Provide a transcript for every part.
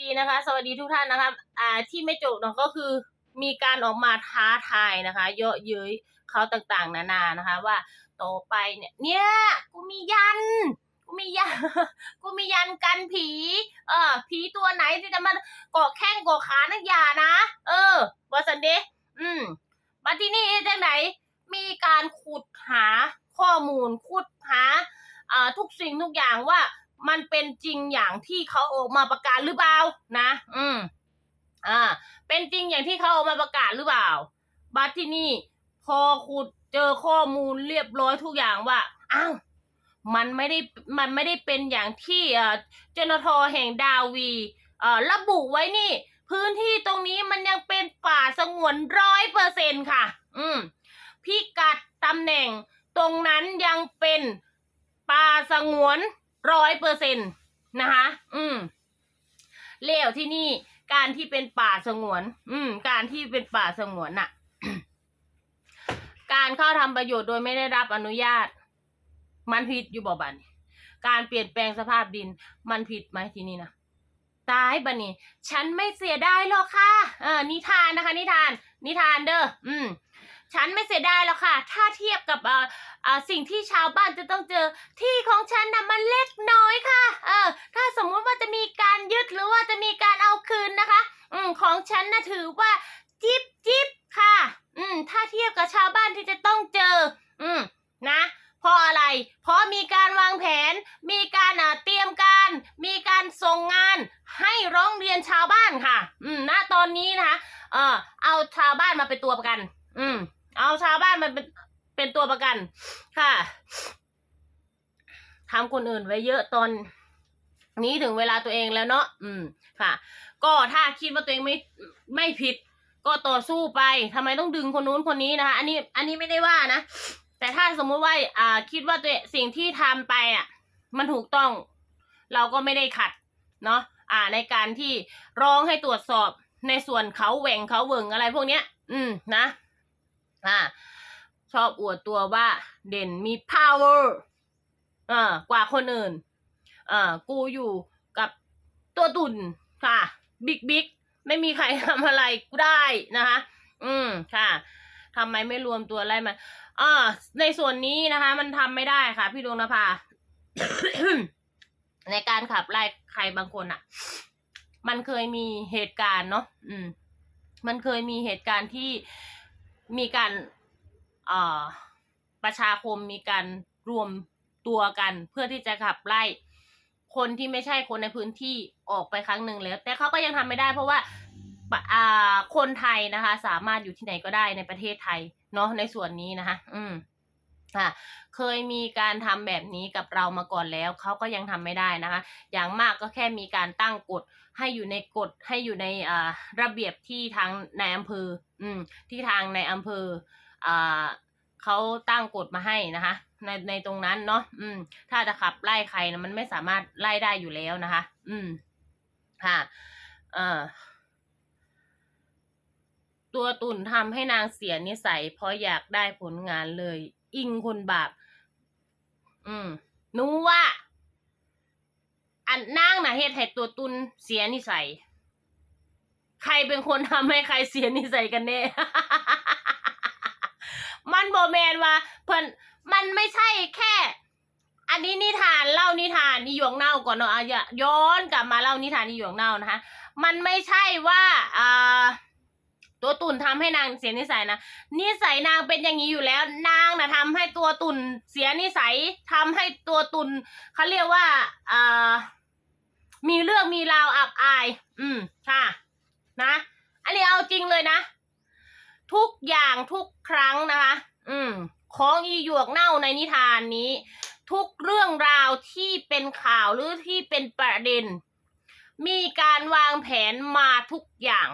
ดีนะคะ สวัสดีทุกท่านนะครับอ่าที่ไม่จบเนาะก็คือมีการออกมาท้าทายนะคะ เยอะเย้ยเขาต่างๆ นานานะคะ ว่าต่อไปเนี่ยเนี่ยกูมียันกูมียันกูมียันกันผี เออผีตัวไหนที่จะมาเกาะแข้งเกาะขานักอย่านะ เออว่าสันเดะอืมมาที่นี่จังไหนมีการขุดหาข้อมูลขุดหาอ่าทุกสิ่งทุกอย่างว่า มันเป็นจริงอย่างที่เขาออกมาประกาศหรือเปล่านะ อืมอ่า เป็นจริงอย่างที่เขาออกมาประกาศหรือเปล่า บัดที่นี่พอขุดเจอข้อมูลเรียบร้อยทุกอย่างว่าอ้าวมันไม่ได้มันไม่ได้เป็นอย่างที่เอ่อเจนทอแห่งดาวีเอ่อระบุไว้นี่ พื้นที่ตรงนี้มันยังเป็นป่าสงวนร้อยเปอร์เซ็นค่ะ อืมพิกัดตำแหน่งตรงนั้นยังเป็นป่าสงวน ร้อยเปอร์เซ็นต์นะคะ อืมเลี้ยวที่นี่การที่เป็นป่าสงวน อืม การที่เป็นป่าสงวนน่ะ การเข้าทำประโยชน์โดยไม่ได้รับอนุญาต มันผิดอยู่บ่บันการเปลี่ยนแปลงสภาพดิน มันผิดไหมที่นี้นะตายบันนี่ฉันไม่เสียไดายหรอกค่ะ เออนิทานนะคะ นิทาน นิทานเด้อ อืม ฉันไม่เสียดายหรอกค่ะ ถ้าเทียบกับเอ่ออ่าสิ่งที่ชาวบ้านจะต้องเจอ ที่ของฉันน่ะมันเล็กน้อยค่ะ เออ ถ้าสมมุติว่าจะมีการยึดหรือว่าจะมีการเอาคืนนะคะ อืม ของฉันน่ะถือว่าจิบจิบค่ะ อืม ถ้าเทียบกับชาวบ้านที่จะต้องเจอ อืม นะ เพราะอะไร เพราะมีการวางแผน มีการอ่าเตรียมการ มีการส่งงาน ให้ร้องเรียนชาวบ้านค่ะ อืม ณ ตอนนี้นะคะ เออเอาชาวบ้านมาเป็นตัวประกัน มเอาชาวบ้านเป็นเป็นตัวประกัน ค่ะทำคนอื่นไว้เยอะตอนนี้ถึงเวลาตัวเองแล้วเนาะ อืม ค่ะ ก็ถ้าคิดว่าตัวเองไม่ไม่ผิด ก็ต่อสู้ไปทำไมต้องดึงคนนู้นคนนี้นะคะ อันนี้ อันนี้ไม่ได้ว่านะ แต่ถ้าสมมุติว่า อ่า คิดว่าตัวสิ่งที่ทำไปอะ มันถูกต้อง เราก็ไม่ได้ขัด เนาะ อ่า ในการที่ร้องให้ตรวจสอบในส่วนเขาแหว่งเขาเวิงอะไรพวกเนี้ย อืม นะ อ่า ชอบอวดตัวว่าเด่นมี power อ่ากว่าคนอื่นอ่ากูอยู่กับตัวตุ่นค่ะ บิ๊กบิ๊กไม่มีใครทำอะไรกูได้นะคะ อืมค่ะทำไมไม่รวมตัวอะไล่มาอ่าในส่วนนี้นะคะ มันทำไม่ได้ค่ะ พี่ดวงนภาในการขับไล่ใครบางคนอะ่ะ มันเคยมีเหตุการณ์เนาะอืม มันเคยมีเหตุการณ์ที่มีการ ประชาคมมีการรวมตัวกันเพื่อที่จะขับไล่คนที่ไม่ใช่คนในพื้นที่ออกไปครั้งหนึ่งแล้ว แต่เขาก็ยังทำไม่ได้ เพราะว่าคนไทยนะคะ สามารถอยู่ที่ไหนก็ได้ในประเทศไทยเนาะในส่วนนี้นะคะ อืมค่ะเคยมีการทำแบบนี้กับเรามาก่อนแล้วเขาก็ยังทำไม่ได้นะคะ อย่างมากก็แค่มีการตั้งกฎให้อยู่ในกฎให้อยู่ในระเบียบที่ทางในอำเภอ อืม ที่ทางในอำเภอ เขาตั้งกฎมาให้นะคะ ในในตรงนั้นเนาะอืม ถ้าจะขับไล่ใครนะมันไม่สามารถไล่ได้อยู่แล้วนะคะ อืมค่ะเอ่อตัวตุ่นทำให้นางเสียนิสัย เพราะอยากได้ผลงานเลย อิงคนบาป อืมนู้ว่า อันนางนะเฮ็ดให้ตัวตุนเสียนิสัย ใครเป็นคนทำให้ใครเสียนิสัยกันแน่ มันโบแมนว่าเพิ่นมันไม่ใช่แค่ อันนี้นิทานเล่านิทานนิยงเน่าก่อนเนาะอะอย่าย้อนกลับมาเล่านิทานนิยงเน่านะคะ มันไม่ใช่ว่าอ่าตัวตุ่นทำให้นางเสียนิสัยนะนิสัยนางเป็นอย่างนี้อยู่แล้ว นางนะทำให้ตัวตุ่นเสียนิสัยทำให้ตัวตุ่นเขาเรียกว่าอ่ามีเรื่องมีราวอับอาย อืมค่ะ นะ อันนี้เอาจริงเลยนะ ทุกอย่างทุกครั้งนะคะ อืม ของอีหยวกเน่าในนิทานนี้ ทุกเรื่องราวที่เป็นข่าวหรือที่เป็นประเด็น มีการวางแผนมาทุกอย่าง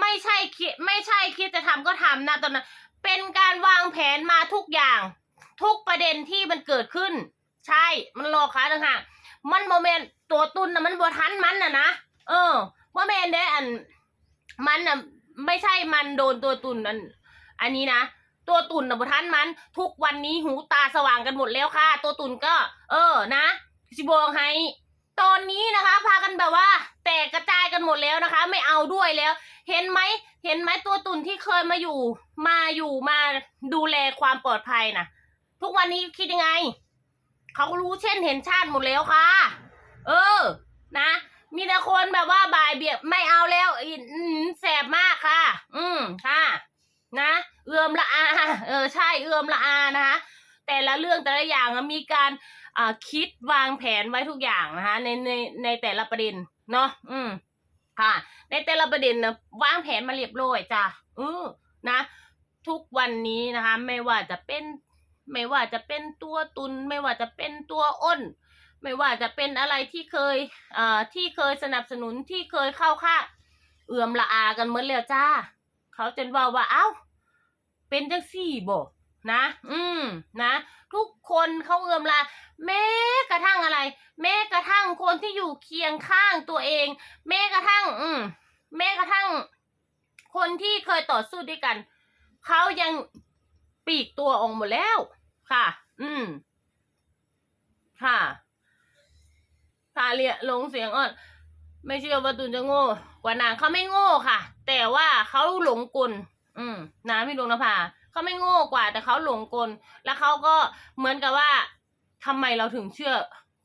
ไม่ใช่คิดไม่ใช่คิดจะทำก็ทำนะตอนนั้นเป็นการวางแผนมาทุกอย่าง ทุกประเด็นที่มันเกิดขึ้น ใช่ มันรอค้าต่างหากมันโมเมนตัวตุนนะมันบทันมันน่ะนะเออโมเมนได้อันมันอะ ไม่ใช่มันโดนตัวตุ่นอันอันนี้นะตัวตุ่นนะบทันมัน ทุกวันนี้หูตาสว่างกันหมดแล้วค่ะ ตัวตุ่นก็ เออนะสิบอกให้ ตอนนี้นะคะ พากันแบบว่า แตกกระจายกันหมดแล้วนะคะ ไม่เอาด้วยแล้ว เห็นไหมเห็นไหมตัวตุ่นที่เคยมาอยู่ มาอยู่มาดูแลความปลอดภัยนะทุกวันนี้คิดยังไงเขารู้เช่นเห็นชาติหมดแล้วค่ะ เออ นะ มีแต่คนแบบว่าบ่ายเบียดไม่เอาแล้วอีอืมแสบมากค่ะ อืมค่ะ นะ เอื้อมละอา เออ ใช่ เอื้อ มละอานะคะแต่ละเรื่องแต่ละอย่างมีการคิดวางแผนไว้ทุกอย่างนะคะในในในแต่ละประเด็นเนาะอืมค่ะ ในแต่ละประเด็นนะวางแผนมาเรียบร้อยจ้ะอือนะ ทุกวันนี้นะคะ ไม่ว่าจะเป็น ไม่ว่าจะเป็นตัวตุน ไม่ว่าจะเป็นตัวอ้น ไม่ว่าจะเป็นอะไรที่เคยเอ่อที่เคยสนับสนุนที่เคยเข้าข้างเอื่อมละอากันเมื่อนแล้วจ้า เขาจนว่าว่าเอ้า เป็นจังสี่บ่ นะ อืม นะ ทุกคนเขาเอื่อมละอาแม้กระทั่งอะไร แม้กระทั่งคนที่อยู่เคียงข้างตัวเอง แม้กระทั่ง อืม แม้กระทั่ง คนที่เคยต่อสู้ด้วยกัน เขายังปีกตัวออกหมดแล้ว ค่ะ อืม ค่ะค่ะเรียลงเสียงอ่อน ไม่เชื่อว่าตุนจะโง่ กว่านางเขาไม่โง่ค่ะ แต่ว่าเขาหลงกล อืมนะพี่ดวงนภา เขาไม่โง่กว่า แต่เขาหลงกล แล้วเขาก็เหมือนกับว่าทำไมเราถึงเชื่อ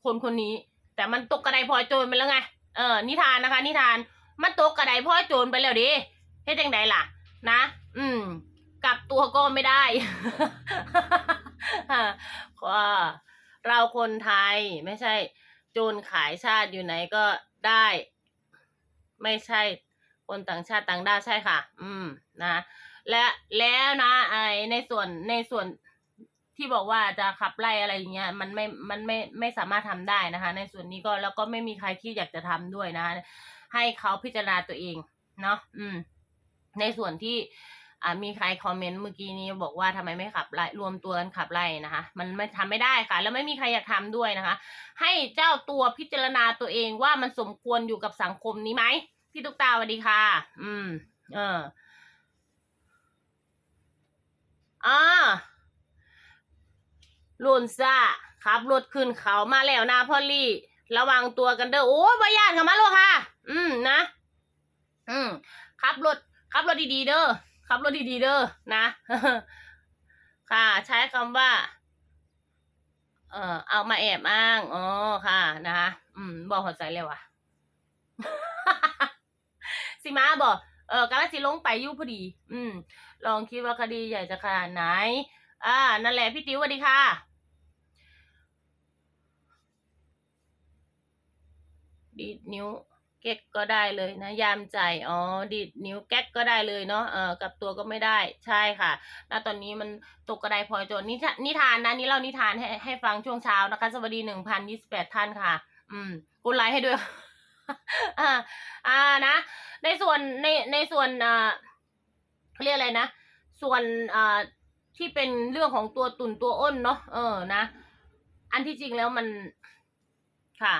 คนคนนี้ แต่มันตกกระไดพลอยโจรไปแล้วไง เออ นิทานนะคะ นิทาน มันตกกระไดพลอยโจรไปแล้วดิเฮ็ดจังไดล่ะ นะ อืม กลับตัวก็ไม่ได้อ่าว่าเราคนไทยไม่ใช่ โจรขายชาติอยู่ไหนก็ได้ ไม่ใช่คนต่างชาติต่างด้าวใช่ค่ะ อืม นะ และแล้วนะไอในส่วนในส่วนที่บอกว่าจะขับไล่อะไรอย่างเงี้ยมันไม่มันไม่ไม่สามารถทำได้นะคะ ในส่วนนี้ก็แล้วก็ไม่มีใครที่อยากจะทำด้วยนะ ให้เขาพิจารณาตัวเองเนาะอืม ในส่วนที่อ่ามีใครคอมเมนต์เมื่อกี้นี้บอกว่าทำไมไม่ขับไล่รวมตัวกันขับไล่นะคะ มันไม่ทำไม่ได้ค่ะ แล้วไม่มีใครอยากทำด้วยนะคะ ให้เจ้าตัวพิจารณาตัวเองว่ามันสมควรอยู่กับสังคมนี้ไหมพี่ตุ๊กตาสวัสดีค่ะ อืม เออ อ่าลุนซ่าขับรถขึ้นเขามาแล้วนาพอลลี่ ระวังตัวกันเด้อโอ้ยบายานกันมาลูกค่ะ อืมนะ อืมขับรถขับรถดีๆเด้อขับรถดีๆเด้อนะ ค่ะ ใช้คำว่า เอ่อเอามาแอบอ้างอ๋อค่ะ นะคะอืม บอกหัวใจเลยวะสิมาบอก เออกำลังสิลงไปอยู่พอดี อืม ลองคิดว่าคดีใหญ่จะขนาดไหน อ่า นั่นแหละพี่ติ๋วสวัสดีค่ะ ดีดนิ้วเก๊กก็ได้เลยนะ ยามใจ อ๋อ ดีดนิ้วแก๊กก็ได้เลยเนาะ เออ กับตัวก็ไม่ได้ ใช่ค่ะแล้วตอนนี้มันตกกระไดพลอยโจรนิทานิทานนะ นี่เล่านิทานให้ให้ฟังช่วงเช้านะคะ สวัสดีหนึ่งพันยี่สิบแปดท่านค่ะ อืมกดไลค์ให้ด้วย อ่า อ่านะ ในส่วนในในส่วนอ่าเรียกอะไรนะ ส่วนอ่าที่เป็นเรื่องของตัวตุ่นตัวอ้นเนาะเออนะ อันที่จริงแล้วมันค่ะ